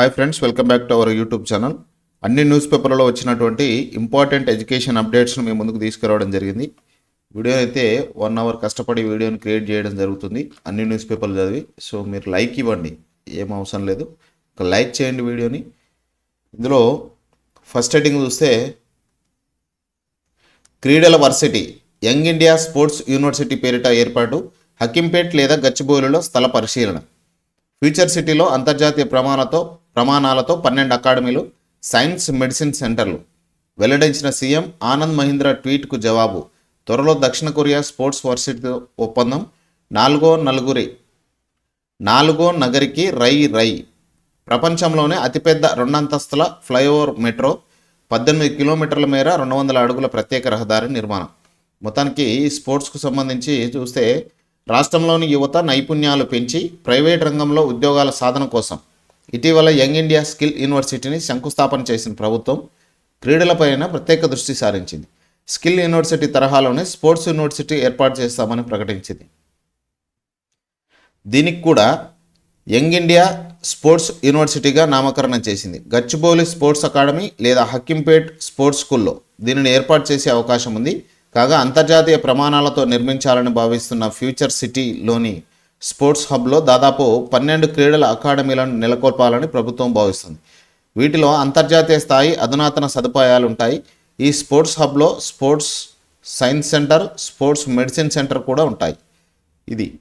Hi friends welcome back to our YouTube channel అన్ని news పేపర్లలో వచ్చినటువంటి ఇంపార్టెంట్ ఎడ్యుకేషన్ అప్డేట్స్ను మీ ముందుకు తీసుకురావడం జరిగింది. వీడియో అయితే వన్ అవర్ కష్టపడి వీడియోని క్రియేట్ చేయడం జరుగుతుంది. అన్ని న్యూస్ పేపర్లు చదివి సో మీరు లైక్ ఇవ్వండి. ఏం అవసరం లేదు. ఒక లైక్ చేయండి వీడియోని. ఇందులో ఫస్ట్ హెడ్డింగ్ చూస్తే క్రీడల varsity young India sports university పేరిట ఏర్పాటు హకింపేట్ లేదా గచ్చిబౌలిలో స్థల పరిశీలన. ఫ్యూచర్ సిటీలో అంతర్జాతీయ ప్రమాణాలతో ప్రమాణాలతో పన్నెండు అకాడమీలు సైన్స్ మెడిసిన్ సెంటర్లు. వెల్లడించిన సీఎం ఆనంద్ మహీంద్రా ట్వీట్కు జవాబు. త్వరలో దక్షిణ కొరియా స్పోర్ట్స్ వర్సిటీతో ఒప్పందం. నాలుగో నలుగురి నాలుగో నగరికి రై రై. ప్రపంచంలోనే అతిపెద్ద రెండంతస్తుల ఫ్లైఓవర్ మెట్రో పద్దెనిమిది కిలోమీటర్ల మేర రెండు వందల అడుగుల ప్రత్యేక రహదారి నిర్మాణం. మొత్తానికి ఈ స్పోర్ట్స్కు సంబంధించి చూస్తే రాష్ట్రంలోని యువత నైపుణ్యాలు పెంచి ప్రైవేట్ రంగంలో ఉద్యోగాల సాధన కోసం ఇటీవల యంగ్ ఇండియా స్కిల్ యూనివర్సిటీని శంకుస్థాపన చేసిన ప్రభుత్వం క్రీడలపైన ప్రత్యేక దృష్టి సారించింది. స్కిల్ యూనివర్సిటీ తరహాలోనే స్పోర్ట్స్ యూనివర్సిటీ ఏర్పాటు చేస్తామని ప్రకటించింది. దీనికి కూడా యంగ్ ఇండియా స్పోర్ట్స్ యూనివర్సిటీగా నామకరణం చేసింది. గచ్చిబౌలి స్పోర్ట్స్ అకాడమీ లేదా హక్కింపేట్ స్పోర్ట్స్ స్కూల్లో దీనిని ఏర్పాటు చేసే అవకాశం ఉంది. కాగా అంతర్జాతీయ ప్రమాణాలతో నిర్మించాలని భావిస్తున్న ఫ్యూచర్ సిటీలోని స్పోర్ట్స్ హబ్లో దాదాపు పన్నెండు క్రీడల అకాడమీలను నెలకొల్పాలని ప్రభుత్వం భావిస్తుంది. వీటిలో అంతర్జాతీయ స్థాయి అధునాతన సదుపాయాలు ఉంటాయి ఈ sports హబ్లో sports science centre sports medicine centre కూడా ఉంటాయి. ఇది.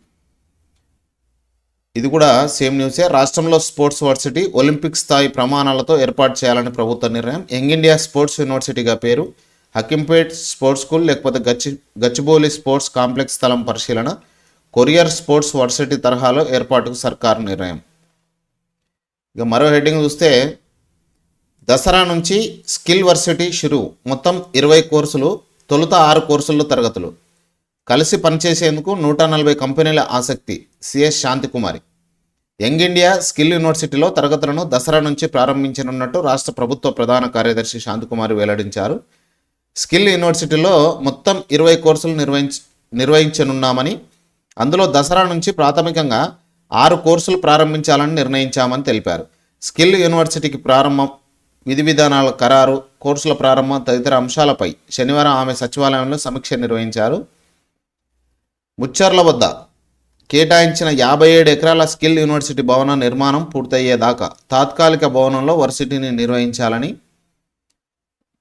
ఇది కూడా సేమ్ న్యూసే. రాష్ట్రంలో స్పోర్ట్స్ వర్సిటీ ఒలింపిక్ స్థాయి ప్రమాణాలతో ఏర్పాటు చేయాలని ప్రభుత్వ నిర్ణయం. యంగ్ ఇండియా స్పోర్ట్స్ యూనివర్సిటీగా పేరు. హకింపేట్ స్పోర్ట్స్ స్కూల్ లేకపోతే గచ్చి గచ్చిబౌలి స్పోర్ట్స్ కాంప్లెక్స్ స్థలం పరిశీలన. కొరియర్ స్పోర్ట్స్ వర్సిటీ తరహాలో ఏర్పాటుకు సర్కారు నిర్ణయం. ఇక మరో హెడ్డింగ్ చూస్తే దసరా నుంచి స్కిల్ వర్సిటీ షురు. మొత్తం ఇరవై కోర్సులు తొలుత ఆరు కోర్సుల్లో తరగతులు. కలిసి పనిచేసేందుకు నూట నలభై కంపెనీల ఆసక్తి CS Shantikumari. Young India skill యూనివర్సిటీలో తరగతులను దసరా నుంచి ప్రారంభించనున్నట్టు రాష్ట్ర ప్రభుత్వ ప్రధాన కార్యదర్శి శాంతికుమారి వెల్లడించారు. స్కిల్ యూనివర్సిటీలో మొత్తం ఇరవై కోర్సులు నిర్వహించ నిర్వహించనున్నామని అందులో దసరా నుంచి ప్రాథమికంగా ఆరు కోర్సులు ప్రారంభించాలని నిర్ణయించామని తెలిపారు. స్కిల్ యూనివర్సిటీకి ప్రారంభం విధి విధానాల ఖరారు కోర్సుల ప్రారంభం తదితర అంశాలపై శనివారం ఆమె సచివాలయంలో సమీక్ష నిర్వహించారు. ముచ్చర్ల వద్ద కేటాయించిన యాభై ఏడు ఎకరాల స్కిల్ యూనివర్సిటీ భవన నిర్మాణం పూర్తయ్యేదాకా తాత్కాలిక భవనంలో వర్సిటీని నిర్వహించాలని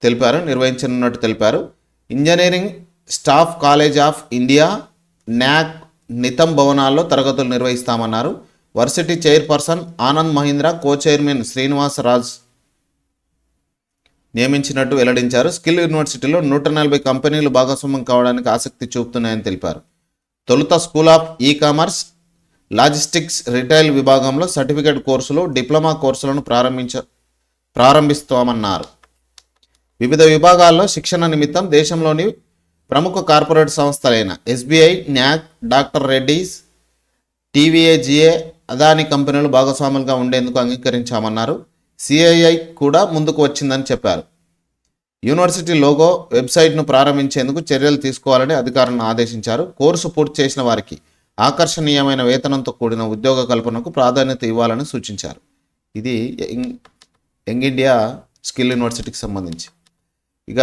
తెలిపారు నిర్వహించనున్నట్టు తెలిపారు. Engineering staff college of India NAC నితం భవనాల్లో తరగతులు నిర్వహిస్తామన్నారు. Varsity chairperson Anand Mahindra co chairman Srinivas Raj నియమించినట్టు వెల్లడించారు. స్కిల్ యూనివర్సిటీలో నూట నలభై కంపెనీలు భాగస్వామ్యం కావడానికి ఆసక్తి చూపుతున్నాయని తెలిపారు. తొలుత school of e commerce logistics retail విభాగంలో సర్టిఫికేట్ కోర్సులు డిప్లొమా కోర్సులను ప్రారంభించ ప్రారంభిస్తామన్నారు. వివిధ విభాగాల్లో శిక్షణ నిమిత్తం దేశంలోని ప్రముఖ కార్పొరేట్ సంస్థలైన ఎస్బీఐ న్యాక్ డాక్టర్ రెడ్డీస్ టీవీఏజీఏ అదాని కంపెనీలు భాగస్వాములుగా ఉండేందుకు అంగీకరించామన్నారు. సిఐఐ కూడా ముందుకు వచ్చిందని చెప్పారు. యూనివర్సిటీ లోగో వెబ్సైట్ను ప్రారంభించేందుకు చర్యలు తీసుకోవాలని అధికారులను ఆదేశించారు. కోర్సు పూర్తి చేసిన వారికి ఆకర్షణీయమైన వేతనంతో కూడిన ఉద్యోగ కల్పనకు ప్రాధాన్యత ఇవ్వాలని సూచించారు. ఇది యంగ్ ఇండియా స్కిల్ యూనివర్సిటీకి సంబంధించి. ఇక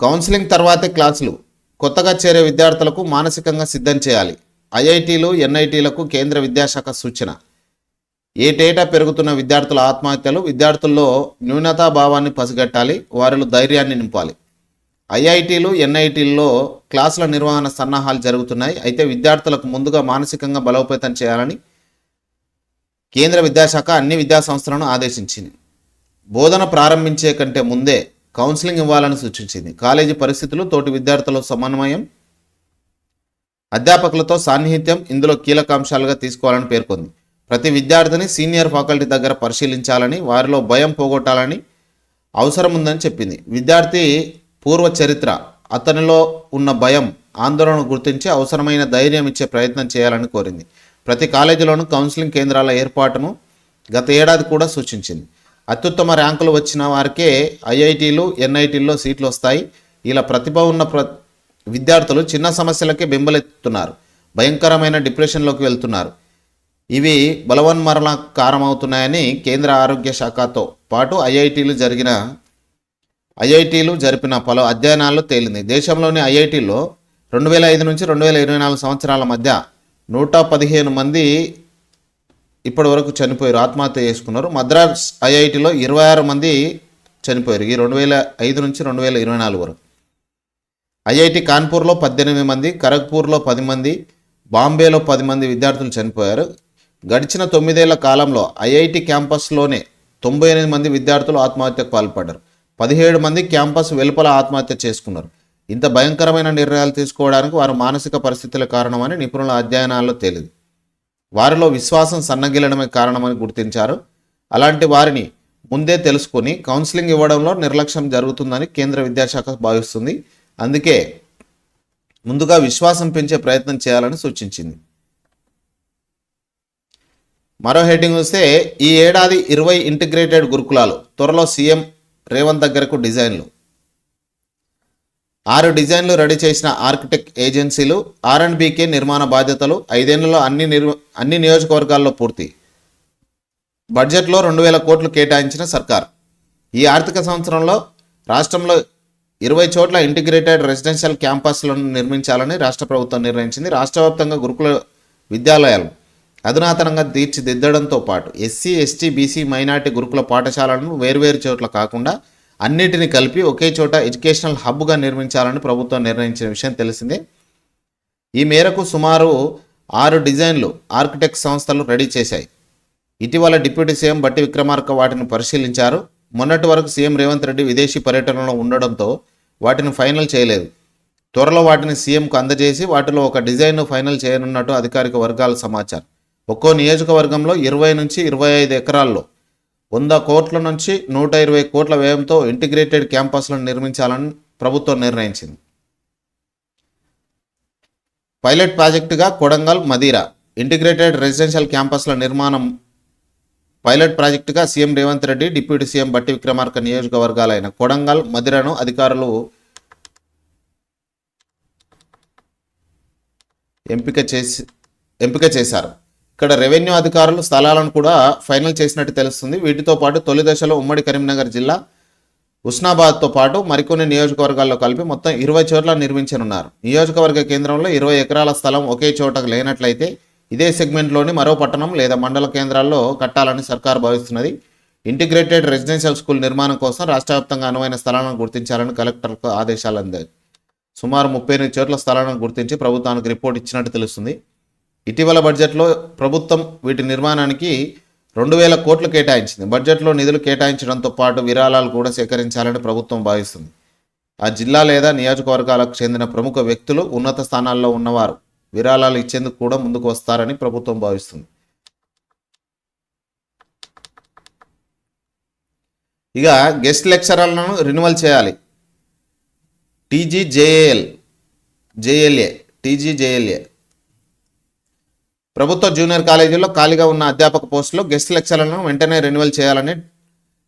కౌన్సిలింగ్ తర్వాతే క్లాసులు. కొత్తగా చేరే విద్యార్థులకు మానసికంగా సిద్ధం చేయాలి. ఐఐటీలు ఎన్ఐటీలకు కేంద్ర విద్యాశాఖ సూచన. ఏటేటా పెరుగుతున్న విద్యార్థుల ఆత్మహత్యలు విద్యార్థుల్లో న్యూనతా భావాన్ని పసిగట్టాలి వారిలో ధైర్యాన్ని నింపాలి. ఐఐటీలు ఎన్ఐటీల్లో క్లాసుల నిర్వహణ సన్నాహాలు జరుగుతున్నాయి. అయితే విద్యార్థులకు ముందుగా మానసికంగా బలోపేతం చేయాలని కేంద్ర విద్యాశాఖ అన్ని విద్యాసంస్థలను ఆదేశించింది. బోధన ప్రారంభించే కంటే ముందే కౌన్సిలింగ్ ఇవ్వాలని సూచించింది. కాలేజీ పరిస్థితులు తోటి విద్యార్థుల సమన్వయం అధ్యాపకులతో సాన్నిహిత్యం ఇందులో కీలక అంశాలుగా తీసుకోవాలని పేర్కొంది. ప్రతి విద్యార్థిని సీనియర్ ఫ్యాకల్టీ దగ్గర పరిశీలించాలని వారిలో భయం పోగొట్టాలని అవసరం ఉందని చెప్పింది. విద్యార్థి పూర్వ చరిత్ర అతనిలో ఉన్న భయం ఆందోళన గుర్తించి అవసరమైన ధైర్యం ఇచ్చే ప్రయత్నం చేయాలని కోరింది. ప్రతి కాలేజీలోనూ కౌన్సిలింగ్ కేంద్రాల ఏర్పాటును గత ఏడాది కూడా సూచించింది. అత్యుత్తమ ర్యాంకులు వచ్చిన వారికే ఐఐటీలు ఎన్ఐటీల్లో సీట్లు వస్తాయి. ఇలా ప్రతిభ ఉన్న ప్ర విద్యార్థులు చిన్న సమస్యలకే బెంబలెత్తుతున్నారు. భయంకరమైన డిప్రెషన్లోకి వెళ్తున్నారు. ఇవి బలవన్మరణ కారణమవుతున్నాయని కేంద్ర ఆరోగ్య శాఖతో పాటు ఐఐటీలు జరిగిన ఐఐటీలు జరిపిన పలు అధ్యయనాల్లో తేలింది. దేశంలోని ఐఐటీల్లో రెండు వేల ఐదు నుంచి రెండు వేల ఇరవై నాలుగు సంవత్సరాల మధ్య నూట పదిహేను మంది ఇప్పటి వరకు చనిపోయారు ఆత్మహత్య చేసుకున్నారు. మద్రాస్ ఐఐటిలో ఇరవై ఆరు మంది చనిపోయారు. ఈ రెండు వేల ఐదు నుంచి రెండు వేల ఇరవై నాలుగు వరకు. ఐఐటి కాన్పూర్లో పద్దెనిమిది మంది ఖరగ్పూర్లో పది మంది బాంబేలో పది మంది విద్యార్థులు చనిపోయారు. గడిచిన తొమ్మిదేళ్ళ కాలంలో ఐఐటి క్యాంపస్లోనే తొంభై ఎనిమిది మంది విద్యార్థులు ఆత్మహత్యకు పాల్పడ్డారు. పదిహేడు మంది క్యాంపస్ వెలుపల ఆత్మహత్య చేసుకున్నారు. ఇంత భయంకరమైన నిర్ణయాలు తీసుకోవడానికి వారి మానసిక పరిస్థితుల కారణమని నిపుణుల అధ్యయనాల్లో తేలింది. వారిలో విశ్వాసం సన్నగిల్లడమే కారణమని గుర్తించారు. అలాంటి వారిని ముందే తెలుసుకొని కౌన్సిలింగ్ ఇవ్వడంలో నిర్లక్ష్యం జరుగుతుందని కేంద్ర విద్యాశాఖ భావిస్తుంది. అందుకే ముందుగా విశ్వాసం పెంచే ప్రయత్నం చేయాలని సూచించింది. మరో హెడ్డింగ్ వస్తే ఈ ఏడాది ఇరవై ఇంటిగ్రేటెడ్ గురుకులాలు త్వరలో సీఎం రేవంత్ దగ్గరకు డిజైన్లు. ఆరు డిజైన్లు రెడీ చేసిన ఆర్కిటెక్ట్ ఏజెన్సీలు ఆర్ అండ్ బీకే నిర్మాణ బాధ్యతలు ఐదేళ్ళలో అన్ని నిర్వ అన్ని నియోజకవర్గాల్లో పూర్తి. బడ్జెట్లో రెండు వేల కోట్లు కేటాయించిన సర్కార్. ఈ ఆర్థిక సంవత్సరంలో రాష్ట్రంలో ఇరవై చోట్ల ఇంటిగ్రేటెడ్ రెసిడెన్షియల్ క్యాంపస్లను నిర్మించాలని రాష్ట్ర ప్రభుత్వం నిర్ణయించింది. రాష్ట్ర వ్యాప్తంగా గురుకుల విద్యాలయాలు అధునాతనంగా తీర్చిదిద్దడంతో పాటు ఎస్సీ ఎస్టీ బీసీ మైనార్టీ గురుకుల పాఠశాలలను వేర్వేరు చోట్ల కాకుండా అన్నిటిని కలిపి ఒకే చోట ఎడ్యుకేషనల్ హబ్గా నిర్మించాలని ప్రభుత్వం నిర్ణయించిన విషయం తెలిసిందే. ఈ మేరకు సుమారు ఆరు డిజైన్లు ఆర్కిటెక్ట్ సంస్థలు రెడీ చేశాయి. ఇటీవల డిప్యూటీ సీఎం బట్టి విక్రమార్క వాటిని పరిశీలించారు. మొన్నటి వరకు సీఎం రేవంత్ రెడ్డి విదేశీ పర్యటనలో ఉండడంతో వాటిని ఫైనల్ చేయలేదు. త్వరలో వాటిని సీఎంకు అందజేసి వాటిలో ఒక డిజైన్ను ఫైనల్ చేయనున్నట్టు అధికారిక వర్గాల సమాచారం. ఒక్కో నియోజకవర్గంలో ఇరవై నుంచి ఇరవై ఐదు ఎకరాల్లో వంద కోట్ల నుంచి నూట ఇరవై కోట్ల వ్యయంతో ఇంటిగ్రేటెడ్ క్యాంపస్లను నిర్మించాలని ప్రభుత్వం నిర్ణయించింది. పైలట్ ప్రాజెక్టుగా కొడంగల్ మదీరా ఇంటిగ్రేటెడ్ రెసిడెన్షియల్ క్యాంపస్ల నిర్మాణం పైలట్ ప్రాజెక్టుగా CM Revanth Reddy deputy CM Bhatti Vikramarka నియోజకవర్గాలైన Kodangal మదిరను అధికారులు ఎంపిక చేసి ఎంపిక చేశారు. ఇక్కడ రెవెన్యూ అధికారులు స్థలాలను కూడా ఫైనల్ చేసినట్టు తెలుస్తుంది. వీటితో పాటు తొలి దశలో ఉమ్మడి కరీంనగర్ జిల్లా ఉస్నాబాద్తో పాటు మరికొన్ని నియోజకవర్గాల్లో కలిపి మొత్తం ఇరవై చోట్ల నిర్మించనున్నారు. నియోజకవర్గ కేంద్రంలో ఇరవై ఎకరాల స్థలం ఒకే చోట లేనట్లయితే ఇదే సెగ్మెంట్లోని మరో పట్టణం లేదా మండల కేంద్రాల్లో కట్టాలని సర్కారు భావిస్తున్నది. ఇంటిగ్రేటెడ్ రెసిడెన్షియల్ స్కూల్ నిర్మాణం కోసం రాష్ట్ర వ్యాప్తంగా అనువైన స్థలాలను గుర్తించాలని కలెక్టర్కు ఆదేశాలు అందాయి. సుమారు ముప్పై ఎనిమిది చోట్ల స్థలాలను గుర్తించి ప్రభుత్వానికి రిపోర్ట్ ఇచ్చినట్టు తెలుస్తుంది. ఇటీవల బడ్జెట్లో ప్రభుత్వం వీటి నిర్మాణానికి రెండు వేల కోట్లు కేటాయించింది. బడ్జెట్లో నిధులు కేటాయించడంతో పాటు విరాళాలు కూడా సేకరించాలని ప్రభుత్వం భావిస్తుంది. ఆ జిల్లా లేదా నియోజకవర్గాలకు చెందిన ప్రముఖ వ్యక్తులు ఉన్నత స్థానాల్లో ఉన్నవారు విరాళాలు ఇచ్చేందుకు కూడా ముందుకు వస్తారని ప్రభుత్వం భావిస్తుంది. ఇక గెస్ట్ లెక్చరర్లను రెన్యువల్ చేయాలి. టీజీజేఏఎల్ జేఎల్ఏ టీజీజేఎల్ఏ ప్రభుత్వ జూనియర్ కాలేజీల్లో ఖాళీగా ఉన్న అధ్యాపక పోస్టులో గెస్ట్ లెక్చర్లను వెంటనే రెన్యువల్ చేయాలని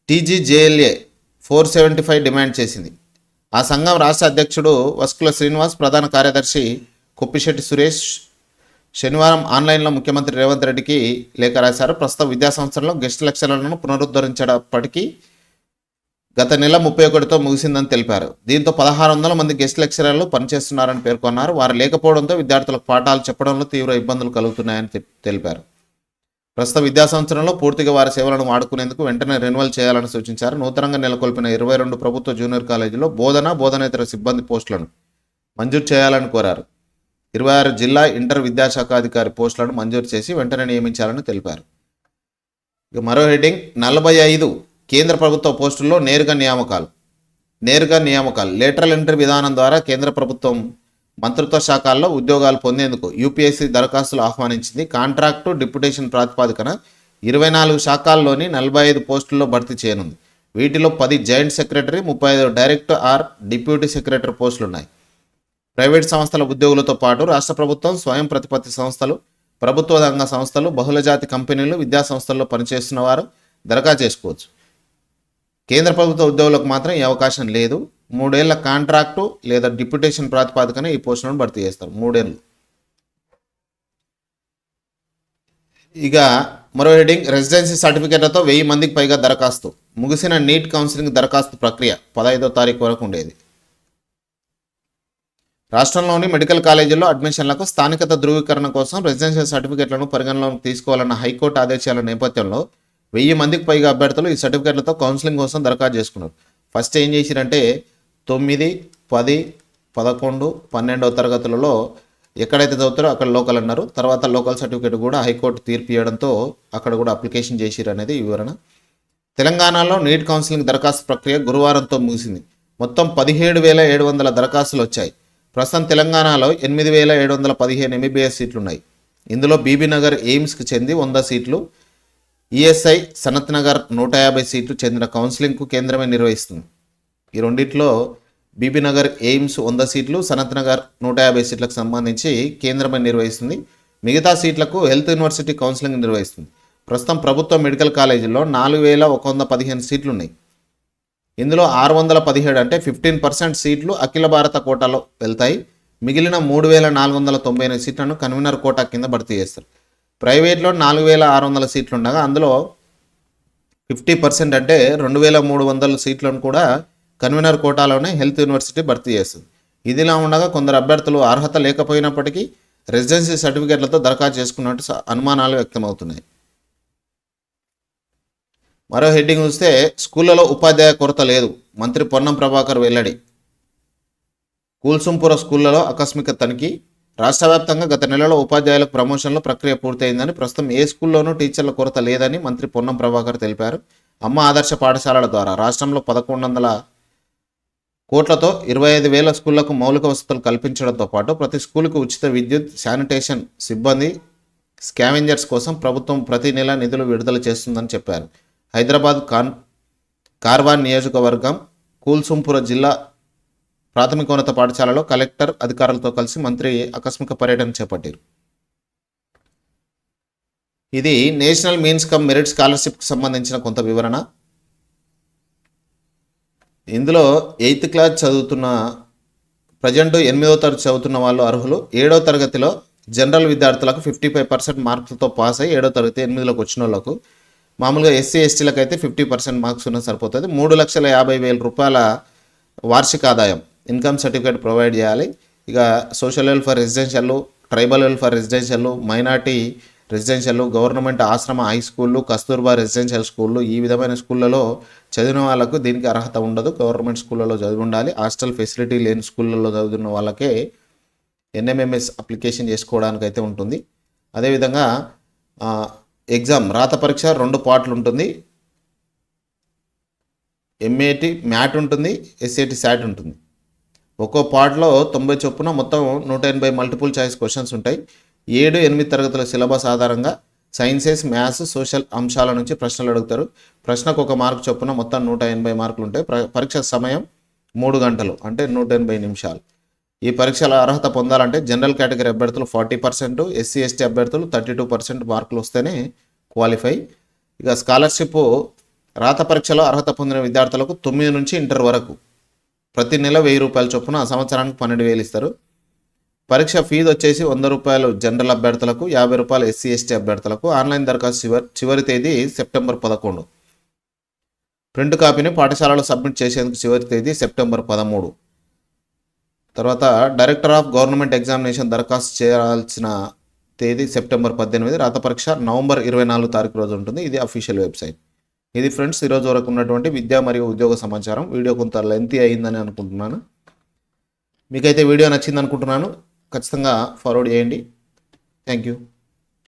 TGJLA four seventy five demand చేసింది. ఆ సంఘం రాష్ట్ర అధ్యక్షుడు వస్కుల శ్రీనివాస్ ప్రధాన కార్యదర్శి కొప్పిశెట్టి సురేష్ శనివారం ఆన్లైన్లో ముఖ్యమంత్రి రేవంత్ రెడ్డికి లేఖ రాశారు. ప్రస్తుత విద్యా సంవత్సరంలో గెస్ట్ లెక్చరర్లను పునరుద్ధరించడప్పటికీ గత నెల ముప్పై ఒకటితో ముగిసిందని తెలిపారు. దీంతో పదహారు వందల మంది గెస్ట్ లెక్చరర్లు పనిచేస్తున్నారని పేర్కొన్నారు. వారు లేకపోవడంతో విద్యార్థులకు పాఠాలు చెప్పడంలో తీవ్ర ఇబ్బందులు కలుగుతున్నాయని తెలిపారు. ప్రస్తుత విద్యా సంవత్సరంలో పూర్తిగా వారి సేవలను వాడుకునేందుకు వెంటనే రెన్యువల్ చేయాలని సూచించారు. నూతనంగా నెలకొల్పిన ఇరవై రెండు ప్రభుత్వ జూనియర్ కాలేజీలో బోధన బోధనేతర సిబ్బంది పోస్టులను మంజూరు చేయాలని కోరారు. ఇరవై ఆరు జిల్లా ఇంటర్ విద్యాశాఖ అధికారి పోస్టులను మంజూరు చేసి వెంటనే నియమించాలని తెలిపారు. ఇక మరో హెడ్డింగ్ నలభై ఐదు కేంద్ర ప్రభుత్వ పోస్టుల్లో నేరుగా నియామకాలు. నేరుగా నియామకాలు. లేటరల్ ఎంట్రీ విధానం ద్వారా కేంద్ర ప్రభుత్వం మంత్రిత్వ శాఖల్లో ఉద్యోగాలు పొందేందుకు యూపీఎస్సీ దరఖాస్తులు ఆహ్వానించింది. కాంట్రాక్టు డిప్యుటేషన్ ప్రాతిపాదికన ఇరవై నాలుగు శాఖల్లోని నలభై ఐదు పోస్టుల్లో భర్తీ చేయనుంది. వీటిలో పది జాయింట్ సెక్రటరీ ముప్పై ఐదు డైరెక్ట్ ఆర్ డిప్యూటీ సెక్రటరీ పోస్టులు ఉన్నాయి ప్రైవేట్ సంస్థల ఉద్యోగులతో పాటు రాష్ట్ర ప్రభుత్వం స్వయం ప్రతిపత్తి సంస్థలు ప్రభుత్వ రంగ సంస్థలు బహుళజాతి కంపెనీలు విద్యా సంస్థల్లో పనిచేస్తున్న వారు దరఖాస్తు చేసుకోవచ్చు. కేంద్ర ప్రభుత్వ ఉద్యోగులకు మాత్రం ఈ అవకాశం లేదు. మూడేళ్ళ కాంట్రాక్టు లేదా డిప్యుటేషన్ ప్రాతిపాదికన ఈ పోస్టులను భర్తీ చేస్తారు. మూడేళ్ళు ఇక మరో హెడింగ్ రెసిడెన్సీ సర్టిఫికేట్లతో వెయ్యి మందికి పైగా దరఖాస్తు. ముగిసిన నీట్ కౌన్సిలింగ్ దరఖాస్తు ప్రక్రియ పదహైదో తారీఖు వరకు ఉండేది. రాష్ట్రంలోని మెడికల్ కాలేజీల్లో అడ్మిషన్లకు స్థానికత ధృవీకరణ కోసం రెసిడెన్షియల్ సర్టిఫికేట్లను పరిగణలోకి తీసుకోవాలన్న హైకోర్టు ఆదేశాల నేపథ్యంలో వెయ్యి మందికి పైగా అభ్యర్థులు ఈ సర్టిఫికేట్లతో కౌన్సిలింగ్ కోసం దరఖాస్తు చేసుకున్నారు. ఫస్ట్ ఏం చేసిరంటే తొమ్మిది పది పదకొండు పన్నెండవ తరగతులలో ఎక్కడైతే చదువుతారో అక్కడ లోకల్ అన్నారు. తర్వాత లోకల్ సర్టిఫికేట్ కూడా హైకోర్టు తీర్పు ఇవ్వడంతో అక్కడ కూడా అప్లికేషన్ చేసిరు అనేది వివరణ. తెలంగాణలో నీట్ కౌన్సిలింగ్ దరఖాస్తు ప్రక్రియ గురువారంతో ముగిసింది. మొత్తం పదిహేడు వేల ఏడు వందల దరఖాస్తులు వచ్చాయి. ప్రస్తుతం తెలంగాణలో ఎనిమిది వేల ఏడు వందల పదిహేను ఎంబీబీఎస్ సీట్లు ఉన్నాయి ఇందులో బీబీనగర్ ఎయిమ్స్కి చెంది వంద సీట్లు ఈఎస్ఐ సనత్ నగర్ నూట యాభై సీట్లు చెందిన కౌన్సిలింగ్కు కేంద్రమే నిర్వహిస్తుంది. ఈ రెండిట్లో బీబీనగర్ ఎయిమ్స్ వంద సీట్లు సనత్ నగర్ నూట యాభై సీట్లకు సంబంధించి కేంద్రమే నిర్వహిస్తుంది. మిగతా సీట్లకు హెల్త్ యూనివర్సిటీ కౌన్సిలింగ్ నిర్వహిస్తుంది. ప్రస్తుతం ప్రభుత్వ మెడికల్ కాలేజీలో నాలుగు వేల ఒక వంద పదిహేను సీట్లు ఉన్నాయి ఇందులో ఆరు వందల పదిహేడు అంటే ఫిఫ్టీన్ పర్సెంట్ సీట్లు అఖిల భారత కోటాలో వెళ్తాయి. మిగిలిన మూడు వేల నాలుగు వందల తొంభై ఎనిమిది సీట్లను కన్వీనర్ కోటా కింద భర్తీ చేస్తారు. ప్రైవేట్లో నాలుగు వేల ఆరు వందల సీట్లు ఉండగా అందులో ఫిఫ్టీ పర్సెంట్ అంటే రెండు వేల మూడు వందల సీట్లను కూడా కన్వీనర్ కోటాలోనే హెల్త్ యూనివర్సిటీ భర్తీ చేస్తుంది. ఇదిలా ఉండగా కొందరు అభ్యర్థులు అర్హత లేకపోయినప్పటికీ రెసిడెన్సీ సర్టిఫికేట్లతో దరఖాస్తు చేసుకున్నట్టు అనుమానాలు వ్యక్తమవుతున్నాయి. మరో హెడ్డింగ్ చూస్తే స్కూళ్ళలో ఉపాధ్యాయ కొరత లేదు. మంత్రి పొన్నం ప్రభాకర్ వెల్లడి. కూల్సుంపుర స్కూళ్ళలో ఆకస్మిక తనిఖీ రాష్ట్ర వ్యాప్తంగా గత నెలలో ఉపాధ్యాయులకు ప్రమోషన్ల ప్రక్రియ పూర్తయిందని ప్రస్తుతం ఏ స్కూల్లోనూ టీచర్ల కొరత లేదని మంత్రి పొన్నం ప్రభాకర్ తెలిపారు. అమ్మ ఆదర్శ పాఠశాలల ద్వారా రాష్ట్రంలో పదకొండు వందల కోట్లతో ఇరవై ఐదు వేల స్కూళ్ళకు మౌలిక వసతులు కల్పించడంతో పాటు ప్రతి స్కూలుకు ఉచిత విద్యుత్ శానిటేషన్ సిబ్బంది స్కావెంజర్స్ కోసం ప్రభుత్వం ప్రతి నెల నిధులు విడుదల చేస్తుందని చెప్పారు. హైదరాబాద్ కాన్ కార్వాన్ నియోజకవర్గం కూల్సుంపుర జిల్లా ప్రాథమికోన్నత పాఠశాలలో కలెక్టర్ అధికారులతో కలిసి మంత్రి ఆకస్మిక పర్యటన చేపట్టారు. ఇది నేషనల్ మీన్స్ కమ్ మెరిట్ స్కాలర్షిప్కి సంబంధించిన కొంత వివరణ. ఇందులో ఎయిత్ క్లాస్ చదువుతున్న ప్రజెంట్ ఎనిమిదో తరగతి చదువుతున్న వాళ్ళు అర్హులు. ఏడో తరగతిలో జనరల్ విద్యార్థులకు ఫిఫ్టీ ఫైవ్ పర్సెంట్ మార్కులతో పాస్ అయ్యి ఏడో తరగతి ఎనిమిదిలోకి వచ్చిన వాళ్ళకు మామూలుగా ఎస్సీ ఎస్టీలకు అయితే ఫిఫ్టీ పర్సెంట్ మార్క్స్ ఉన్న సరిపోతుంది. మూడు లక్షల యాభై వేల రూపాయల వార్షిక ఆదాయం. ఇన్కమ్ సర్టిఫికేట్ ప్రొవైడ్ చేయాలి. ఇక social welfare residential tribal welfare residential minority residential government ఆశ్రమ హై స్కూళ్ళు కస్తూర్బా రెసిడెన్షియల్ స్కూళ్ళు ఈ విధమైన స్కూళ్ళలో చదివిన వాళ్ళకు దీనికి అర్హత ఉండదు. గవర్నమెంట్ స్కూళ్ళలో చదివి ఉండాలి. హాస్టల్ ఫెసిలిటీ లేని స్కూళ్ళలో చదువుతున్న వాళ్ళకే ఎన్ఎంఎంఎస్ అప్లికేషన్ చేసుకోవడానికి అయితే ఉంటుంది. అదేవిధంగా ఎగ్జామ్ రాత పరీక్ష రెండు పార్ట్లు ఉంటుంది. ఎంఏటి మ్యాట్ ఉంటుంది. ఎస్ఏటి శాట్ ఉంటుంది. ఒక్కో పార్ట్లో తొంభై చొప్పున మొత్తం నూట ఎనభై మల్టిపుల్ చాయిస్ క్వశ్చన్స్ ఉంటాయి. ఏడు ఎనిమిది తరగతుల సిలబస్ ఆధారంగా సైన్సెస్ మ్యాథ్స్ సోషల్ అంశాల నుంచి ప్రశ్నలు అడుగుతారు. ప్రశ్నకు ఒక మార్క్ చొప్పున మొత్తం నూట ఎనభై మార్కులు ఉంటాయి. పరీక్ష సమయం మూడు గంటలు అంటే నూట ఎనభై నిమిషాలు. ఈ పరీక్షల అర్హత పొందాలంటే జనరల్ కేటగిరీ అభ్యర్థులు ఫార్టీ పర్సెంట్ ఎస్సీ ఎస్టీ అభ్యర్థులు థర్టీ టూ పర్సెంట్ మార్కులు వస్తేనే క్వాలిఫై ఇక స్కాలర్షిప్ రాత పరీక్షలో అర్హత పొందిన విద్యార్థులకు తొమ్మిది నుంచి ఇంటర్ వరకు ప్రతి నెల వెయ్యి రూపాయల చొప్పున ఆ సంవత్సరానికి పన్నెండు వేలు ఇస్తారు. పరీక్ష ఫీజు వచ్చేసి వంద రూపాయలు జనరల్ అభ్యర్థులకు యాభై రూపాయలు ఎస్సీ ఎస్టీ అభ్యర్థులకు. ఆన్లైన్ దరఖాస్తు చివరి చివరి తేదీ సెప్టెంబర్ పదకొండు. ప్రింట్ కాపీని పాఠశాలలో సబ్మిట్ చేసేందుకు చివరి తేదీ సెప్టెంబర్ పదమూడు. తర్వాత డైరెక్టర్ ఆఫ్ గవర్నమెంట్ ఎగ్జామినేషన్ దరఖాస్తు చేయాల్సిన తేదీ సెప్టెంబర్ పద్దెనిమిది. రాత పరీక్ష నవంబర్ ఇరవై నాలుగు తారీఖు రోజు ఉంటుంది. ఇది అఫీషియల్ వెబ్సైట్. ఇది ఫ్రెండ్స్ ఈరోజు వరకు ఉన్నటువంటి విద్య మరియు ఉద్యోగ సమాచారం. వీడియో కొంత లెంతీ అయిందని అనుకుంటున్నాను. మీకైతే వీడియో నచ్చింది అనుకుంటున్నాను ఖచ్చితంగా ఫార్వర్డ్ చేయండి. Thank you